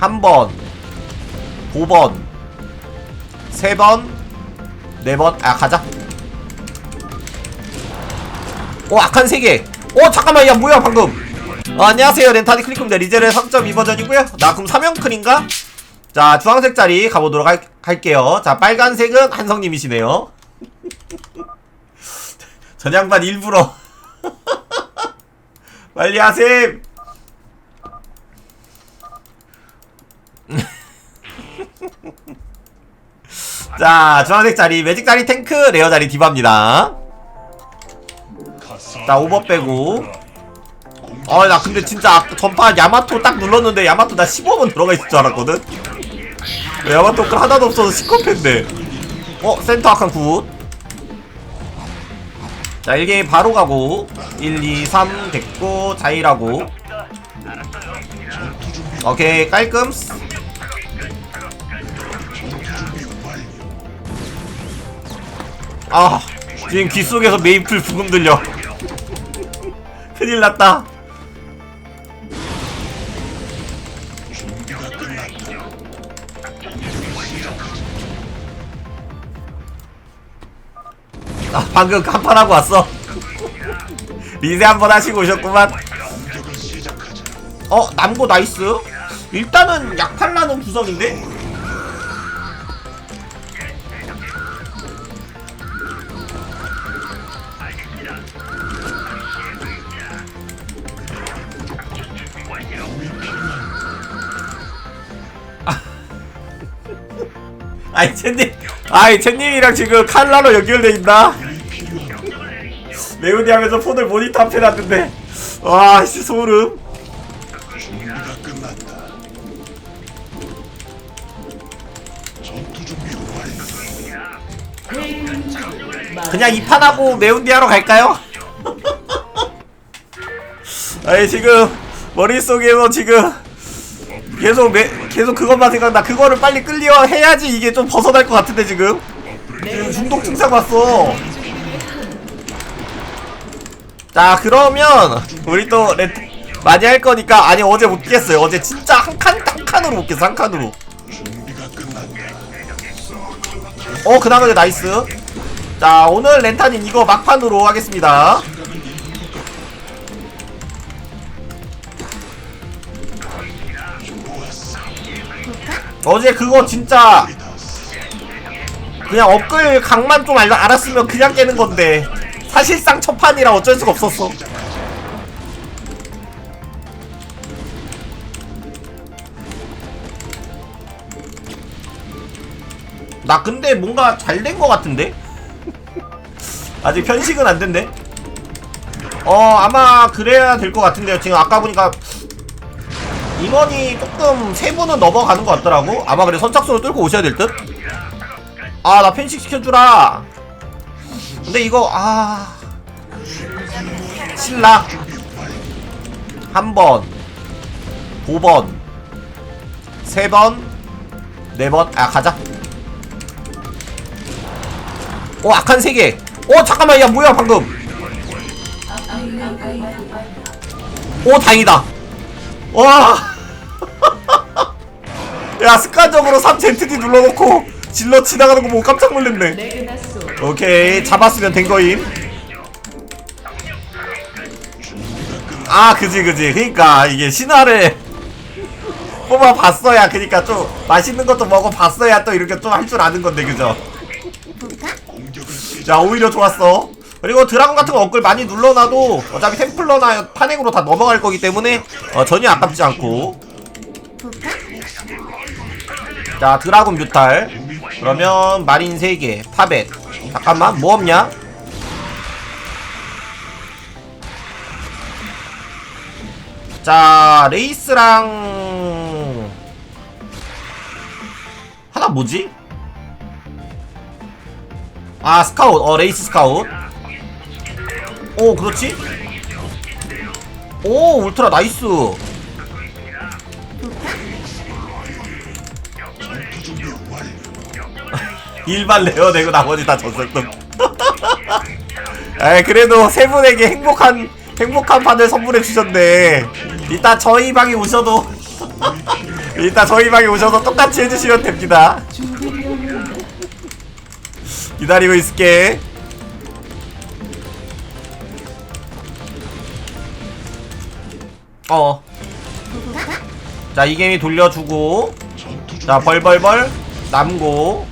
한 번, 두 번, 세 번, 네 번. 아 가자. 오 악한 세 개. 오 잠깐만 야 뭐야 방금. 어, 안녕하세요 렌타디 클리콤 리젤의 3.2 버전이고요. 나 그럼 3형클인가? 자 주황색 자리 가보도록 할, 할게요. 자 빨간색은 한성님이시네요. 전양반 일부러 빨리 하셈. 자 주황색 자리 매직 자리 탱크 레어 자리 디바입니다. 자 오버 빼고. 아나 근데 진짜 전파 야마토 딱 눌렀는데 야마토 나 15분 들어가 있을 줄 알았거든? 야마토 그 하나도 없어서 시커팬데 어 센터 악한 굿자 1게임 바로 가고. 1 2 3 됐고 자일하고. 오케이 깔끔 아 지금 귀 속에서 메이플 부금 들려. 큰일 났다. 아 방금 간판 하고 왔어. 리세 한번 하시고 오셨구만. 어 남고 나이스. 일단은 약팔라는 구성인데 아이 첸님 아이 첸님이랑 지금 칼라로 연결돼 있나? 매운이 하면서 폰을 모니터 앞에 놨는데 소름. 전투 준비 완료. 그냥 이 판하고 매운디 하러 갈까요? 아니 지금 머릿속에서 지금 계속 매, 계속 그것만 생각나 그거를 빨리 끌리어 해야지 이게 좀 벗어날 것 같은데 지금? 지금 중독 증상 왔어. 자 그러면 우리 또 레트 많이 할 거니까 아니 어제 못 깼어요. 어제 진짜 한칸한 칸으로 못 깼어 한 칸으로. 어 그나마 나이스. 자 오늘 렌타님 이거 막판으로 하겠습니다 어제 그거 진짜 그냥 업글 각만 좀 알, 알았으면 그냥 깨는 건데 사실상 첫 판이라 어쩔 수가 없었어 나 근데 뭔가 잘된거 같은데? 아직 편식은 안 된대. 어, 아마 그래야 될 것 같은데요. 지금 아까 보니까 인원이 조금 세 분은 넘어가는 것 같더라고. 아마 그래 선착순을 뚫고 오셔야 될 듯? 아, 나 편식 시켜주라. 근데 이거, 아. 신라. 한 번. 두 번. 세 번. 네 번. 아, 가자. 오 악한 세계 오 잠깐만 야 뭐야 방금 오 다행이다 와 야 습관적으로 3ZD 눌러놓고 질러 지나가는 거 보고 깜짝 놀랐네. 오케이 잡았으면 된 거임. 아 그지 그지. 그니까 이게 신화를 뽑아봤어야 그니까 좀 맛있는 것도 먹어봤어야 또 이렇게 좀 할 줄 아는 건데 그죠. 자 오히려 좋았어 그리고 드라곤 같은 거 업글 많이 눌러놔도 어차피 템플러나 탄핵으로 다 넘어갈 거기 때문에 어, 전혀 아깝지 않고. 자 드라곤 뮤탈. 그러면 마린 3개 파벳 잠깐만 뭐 없냐? 자 레이스랑 하나 뭐지? 아 스카웃. 어 레이스 스카웃 오 그렇지? 오 울트라 나이스. 일반 레어 내고 나머지 다 졌었던. 에 그래도 세 분에게 행복한 행복한 판을 선물해 주셨네. 이따 저희 방에 오셔도 일단 저희 방에 오셔서 똑같이 해주시면 됩니다. 기다리고 있을게 어. 자, 이 게임이 돌려주고, 자, 벌벌벌, 남고.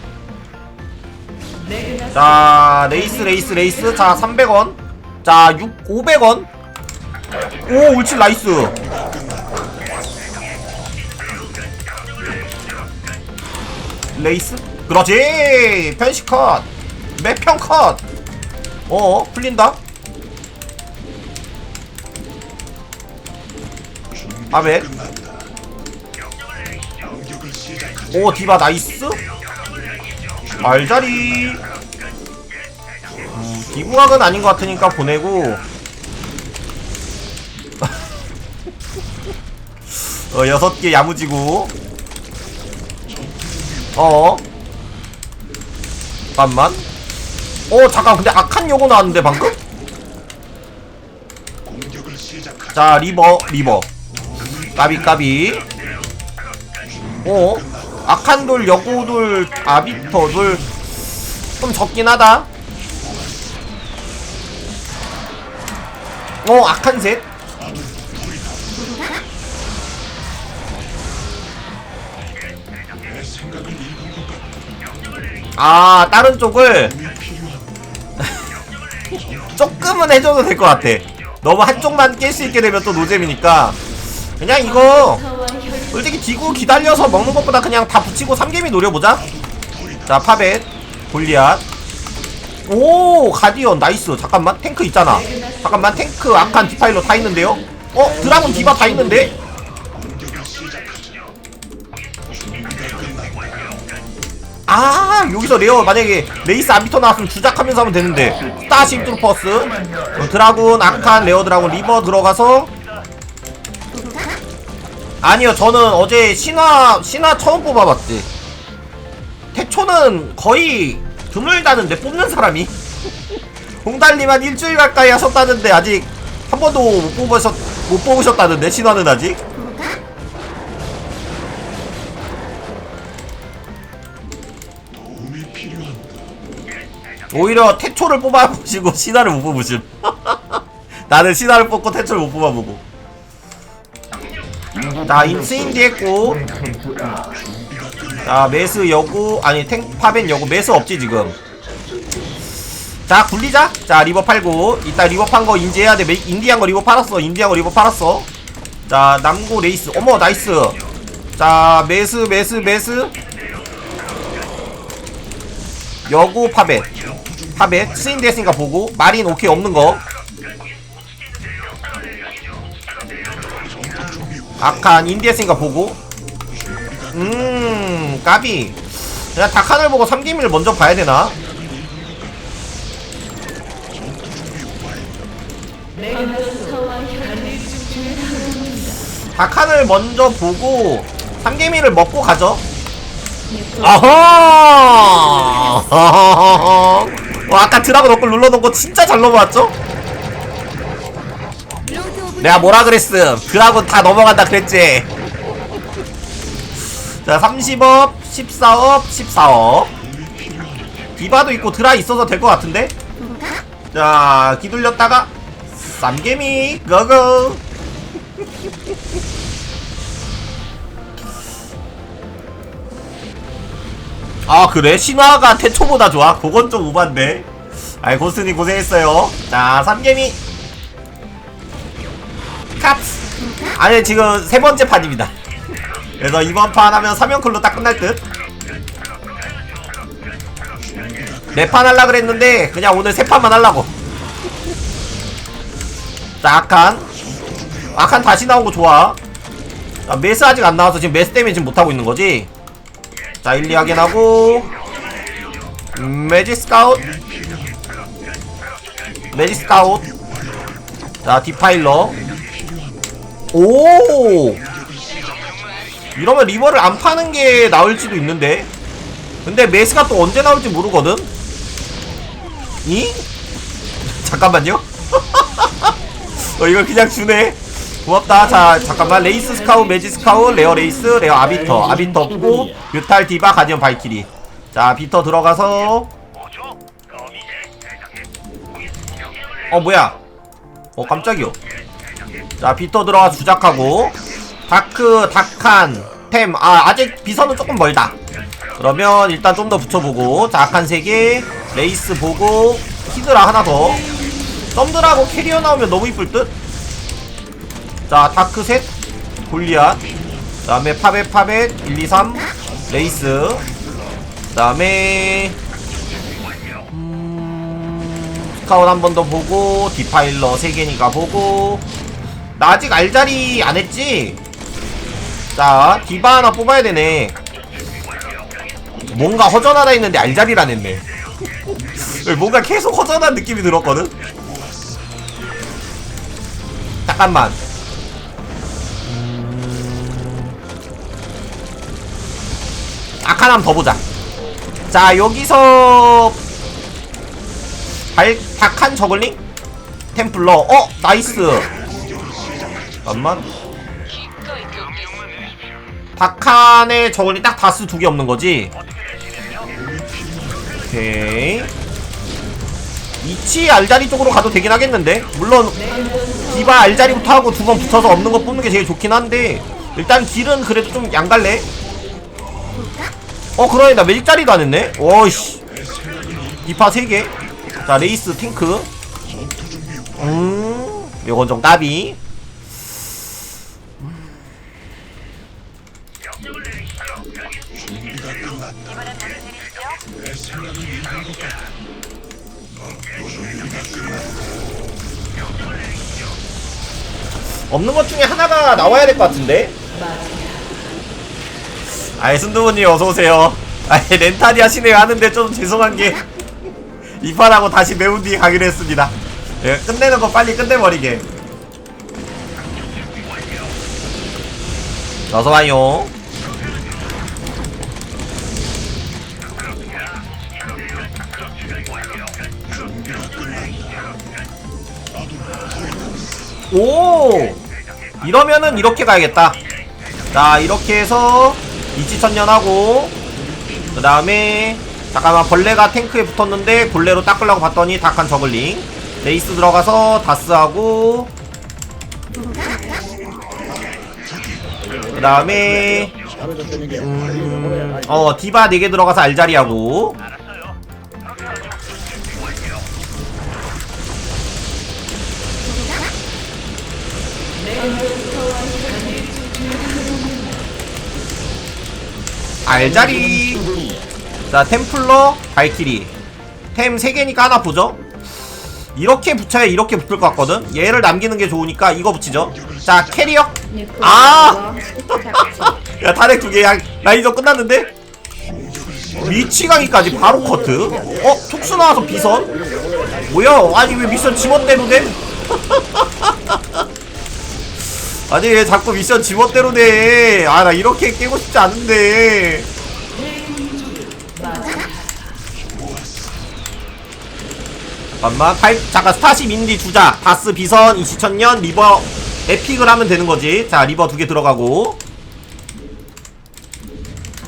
자, 레이스, 레이스, 레이스. 자, 300원. 자, 6, 500원. 오, 울칠 나이스. 레이스? 그렇지! 편식 컷! 매평 컷! 어, 풀린다? 아베? 오 디바 나이스. 알자리. 음, 디구학은 아닌 것 같으니까 보내고. 어 여섯 개 야무지고. 어. 잠깐만. 어 잠깐 근데 악한 요거 나왔는데 방금. 자 리버 리버 까비 까비. 어? 악한 돌 여고 돌 아비터 돌 좀 적긴 하다. 어 악한 셋. 내 생각을 읽은 것 같다. 아 다른 쪽을 조금은 해줘도 될 것 같아. 너무 한쪽만 깰 수 있게 되면 또 노잼이니까 그냥 이거 솔직히 디구 기다려서 먹는 것보다 그냥 다 붙이고 3개미 노려보자. 자 파벳 골리앗. 오 가디언 나이스. 잠깐만 탱크 있잖아. 잠깐만 탱크 악한 디파일러 다 있는데요? 어 드라군 디바 다 있는데. 아 여기서 레어 만약에 레이스 안비터 나왔으면 주작하면서 하면 되는데. 스타쉽 트루퍼스. 어, 드라군 악한 레어 드라군 리버 들어가서 아니요 저는 어제 신화 신화 처음 뽑아봤지. 태초는 거의 드물다는데 뽑는 사람이? 홍달님한 일주일 가까이 하셨다는데 아직 한 번도 못 뽑으셨 못 뽑으셨다는데 신화는 아직. 오히려 태초를 뽑아보시고 신화를 못 뽑으심 나는 신화를 뽑고 태초를 못 뽑아보고 자 인스인디 했고. 자 매스 여고 아니 탱 파벤 여고 매스 없지 지금. 자 굴리자. 자 리버 팔고. 이따 리버 판 거 인지해야 돼. 메- 인디한 거 리버 팔았어. 인디한 거 리버 팔았어. 자 남고 레이스. 어머 나이스. 자 매스 매스 매스 여고 파벳. 파벳. 스인드 했으니까 보고. 마린 오케이 없는 거 악한 인디 했으니까 보고. 음 까비. 그냥 닭하늘 보고 삼기미를 먼저 봐야 되나? 닭하늘 먼저 보고 삼개미를 먹고 가죠. 아하! 와 아까 드라곤 얻고 눌러놓은 거 진짜 잘 넘어왔죠? 내가 뭐라 그랬음? 드라곤 다 넘어간다 그랬지? 자 30업 14업 14업. 디바도 있고 드라 있어서 될 것 같은데? 자 기둘렸다가 쌈개미 고고 아 그래? 신화가 태초보다 좋아? 그건 좀 우반데. 아이 고스니 고생했어요. 자 삼개미 아니 지금 세 번째 판입니다. 그래서 이번 판 하면 3연클로 딱 끝날 듯. 네판 할라 그랬는데 그냥 오늘 세 판만 하려고. 자 아칸 아칸 다시 나온 거 좋아. 자, 메스 아직 안 나와서 지금 메스 때문에 지금 못하고 있는 거지? 자 1, 2 확인하고. 음, 매지 스카웃. 매지 스카웃. 자 디파일러 오! 이러면 리버를 안 파는 게 나을지도 있는데? 근데 메스가 또 언제 나올지 모르거든? 이? 잠깐만요. 어 이걸 그냥 주네. 고맙다. 자 잠깐만. 레이스 스카우 매지 스카우 레어 레이스 레어 아비터. 아비터 없고 뮤탈 디바 가디언 발키리. 자 비터 들어가서. 어 뭐야? 어 깜짝이요 자 비터 들어가 주작하고. 다크 다칸 템. 아 아직 비선은 조금 멀다. 그러면 일단 좀 더 붙여보고. 자 아칸 3개 레이스 보고 히드라 하나 더. 썸들하고 캐리어 나오면 너무 이쁠 듯? 자 다크 셋 골리앗. 그 다음에 파벳 파벳 1 2 3 레이스. 그 다음에 음, 스카웃 한 번 더 보고 디파일러 3개니까 보고 나 아직 알자리 안 했지? 자 디바 하나 뽑아야 되네. 뭔가 허전하다 했는데 알자리란 했네 뭔가 계속 허전한 느낌이 들었거든? 잠깐만. 한번 더 보자. 자 여기서 발 박한 저글링? 템플러. 어 나이스 잠깐만. 박한의 저글링 딱 다스 두 개 없는 거지? 오케이. 이치 알자리 쪽으로 가도 되긴 하겠는데? 물론 디바 알자리부터 하고 두 번 붙어서 없는 거 뽑는 게 제일 좋긴 한데 일단 길은 그래도 좀 양갈래. 어 그러네. 나 매직 자리도 안 했네? 오이씨. 디파 3개. 자 레이스 탱크. 음 요건 좀 까비 없는 것 중에 하나가 나와야 될 것 같은데? 아이 순두부님 어서오세요. 아이 렌탈이 하시네요 하는데 좀 죄송한 게 이판하고 다시 매운 뒤에 가기로 했습니다. 예, 끝내는 거 빨리 끝내버리게. 어서와요 오! 이러면은 이렇게 가야겠다. 자 이렇게 해서 이치천년하고 그 다음에 잠깐만 벌레가 탱크에 붙었는데 벌레로 닦으려고 봤더니 닭한 저글링. 레이스 들어가서 다스하고 그 다음에 음, 어 디바 4개 들어가서 알자리하고 알자리. 자 템플러 발키리. 템 3개니까 하나 보죠. 이렇게 붙여야 이렇게 붙을 것 같거든. 얘를 남기는 게 좋으니까 이거 붙이죠. 자 캐리어. 아! 야 탄핵 두 개야 라이저 끝났는데? 위치강이까지 바로 커트? 어? 촉수 나와서 비선? 뭐야? 아니 왜 미션 지멋대로 돼? 아니 왜 자꾸 미션 지멋대로 돼? 아 나 이렇게 깨고 싶지 않은데. 잠깐만 팔 잠깐 스타시 민디 주자 다스 비선 이시천년 리버 에픽을 하면 되는 거지. 자 리버 두 개 들어가고.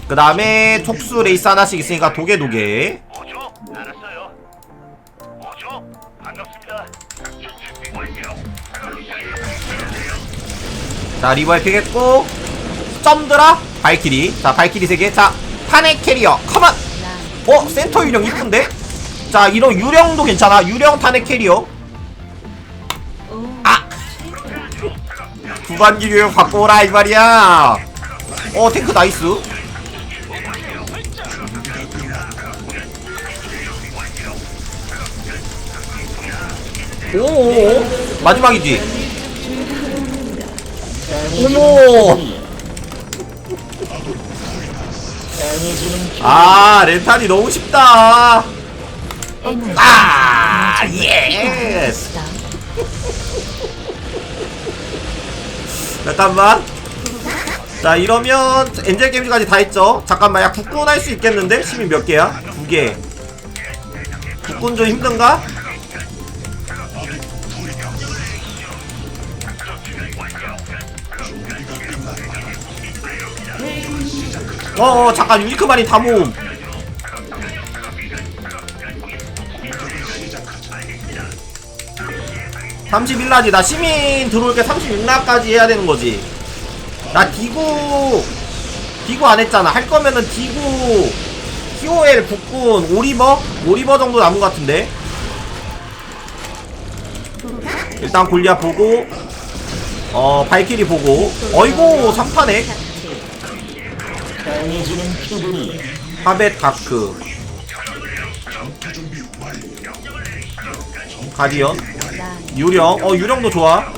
그 다음에 톡수 레이스 하나씩 있으니까 도개 도개. 자 리버 에픽 했고. 점드라 발키리. 자 발키리 3개. 자 파넥 캐리어. 컴온! 어 센터 유령 이쁜데? 자 이런 유령도 괜찮아. 유령 탄핵 캐리어. 아! 구반기 교육 받고 오라 이 말이야. 어 탱크 나이스. 오오오. 마지막이지 어머 아 렌탈이 너무 쉽다 아 예스 잠깐만 자 이러면 엔젤 게임즈까지 다 했죠 잠깐만 야 국군 할 수 있겠는데? 시민 몇 개야? 두 개 국군 좀 힘든가? 어, 어 잠깐 유니크만이 다 모음. 삼십 31라지 나 시민 들어올 게. 36라까지 해야 되는 거지. 나 디구 디구 안 했잖아. 할 거면은 디구 TOL 국군 오리버? 오리버 정도 남은 것 같은데? 일단 골리앗 보고 어 발키리 보고. 어이구 3파네 하벳 다크. 가디언. 유령. 어 유령도 좋아.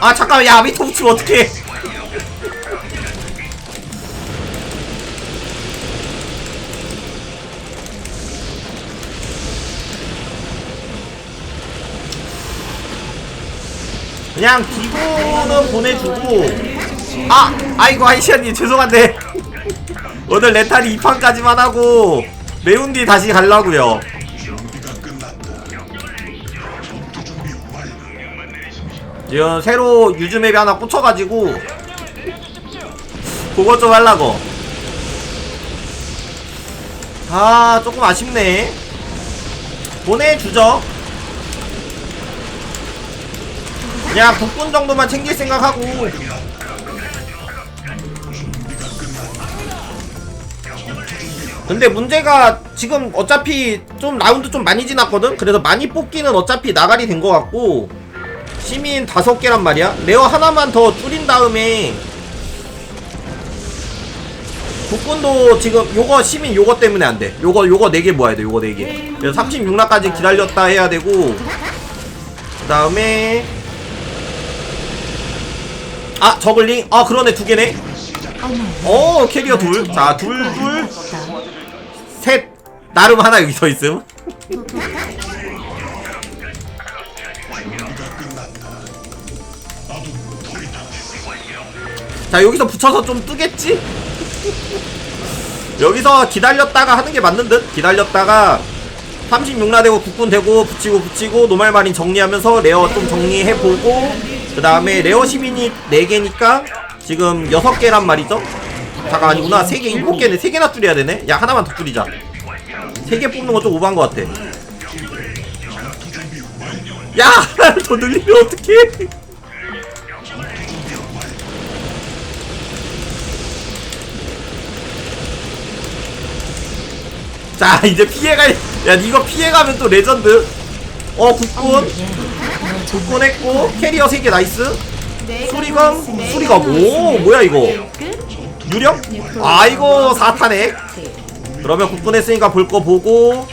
아 잠깐만. 야 아비토 붙이면 어떡해. 그냥 기부는 보내주고 아 아이고 아이시아님 죄송한데. 오늘 레탈이 2판까지만 하고 매운 뒤 다시 가려고요. 지금 새로 유즈맵이 하나 꽂혀가지고 그거 좀 하려고. 아 조금 아쉽네. 보내주죠 그냥 국군 정도만 챙길 생각하고 근데 문제가 지금 어차피 좀 라운드 좀 많이 지났거든? 그래서 많이 뽑기는 어차피 나가리 된 것 같고 시민 다섯 개란 말이야? 레어 하나만 더 줄인 다음에 국군도 지금 요거 시민 요거 때문에 안 돼. 요거 요거 네개 모아야 돼 요거 네개. 그래서 36라까지 기다렸다 해야 되고 그 다음에 아 저글링? 아 그러네 두 개네? 어 캐리어 둘 자 둘 둘 셋 나름 하나 여기 서 있음 자 여기서 붙여서 좀 뜨겠지? 여기서 기다렸다가 하는 게 맞는 듯? 기다렸다가 36라 되고 국군 되고 붙이고 붙이고 노말 마린 정리하면서 레어 좀 정리해보고 그 다음에 레어 시민이 4개니까 지금 6개란 말이죠? 잠깐 아니구나. 3개 7개네. 3개나 줄여야 되네. 야 하나만 더 줄이자. 3개 뽑는 거좀 오버한 것 같아. 야 하나를 더 늘리면 어떡해? 자 이제 피해가 야 이거 피해가면 또 레전드. 어 국군. 국군 했고 캐리어 3개 나이스. 수리검? 수리검. 오 뭐야 이거 유령? 아이고 4탄에 그러면 국군 했으니까 볼 거 보고.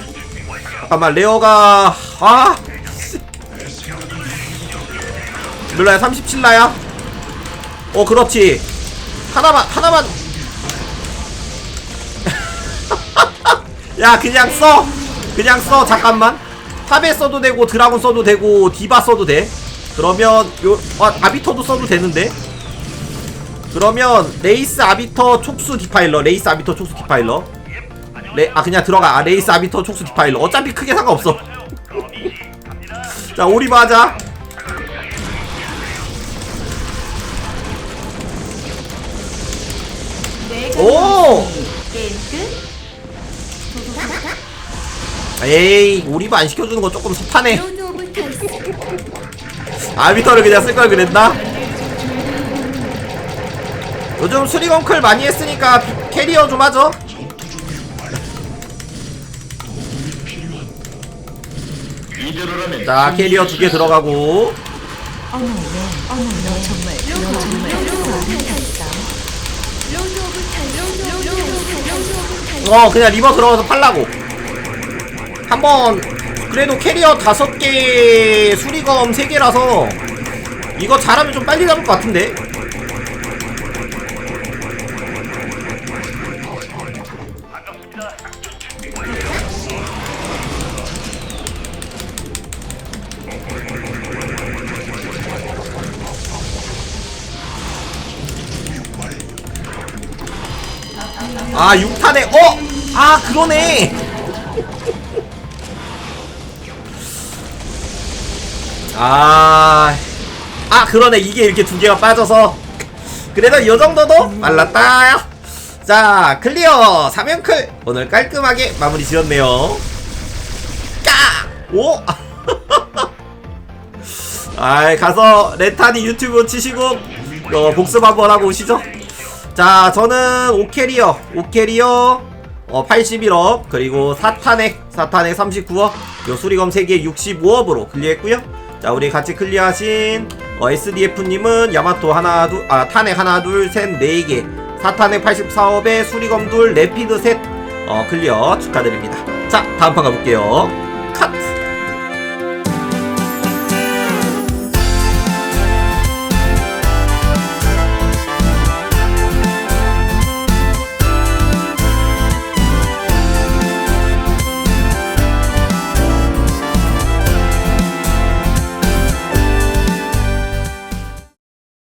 잠깐만 레어가 아 밀라야 37라야? 어 그렇지. 하나만 하나만. 야 그냥 써. 그냥 써 잠깐만. 탑에 써도 되고 드라곤 써도 되고 디바 써도 돼. 그러면 요 아, 아비터도 써도 되는데 그러면 레이스 아비터 촉수 디파일러 레이스 아비터 촉수 디파일러. 레, 아 그냥 들어가. 아, 레이스 아비터 촉수 디파일러. 어차피 크게 상관없어. 자 오리버 하자 오! 에이 오리버 안 시켜주는 거 조금 섭하네. 아비터를 그냥 쓸 걸 그랬나? 요즘 수리건클 많이 했으니까 비- 캐리어 좀 하죠? 자 캐리어 두 개 들어가고. 어 그냥 리버 들어가서 팔라고. 한번 그래도 캐리어 다섯 개 수리검 세 개라서 이거 잘하면 좀 빨리 잡을 것 같은데 아 6탄에 어? 아 그러네. 아, 아 그러네. 이게 이렇게 두 개가 빠져서. 그래도 이 정도도 말랐다 자 클리어. 3연클. 오늘 깔끔하게 마무리 지었네요. 까! 오! 아이 가서 레타니 유튜브 치시고 어, 복습 한번 하고 오시죠 자 저는 오캐리어 오캐리어 어, 81억 그리고 사탄액 사탄액 39억 요 수리검 3개 65억으로 클리어했고요. 자 우리 같이 클리어하신 어, SDF님은 야마토 하나 둘아 탄액 하나 둘셋 4개 사탄액 84억에 수리검 둘 레피드 셋 어, 클리어 축하드립니다. 자 다음 판 가볼게요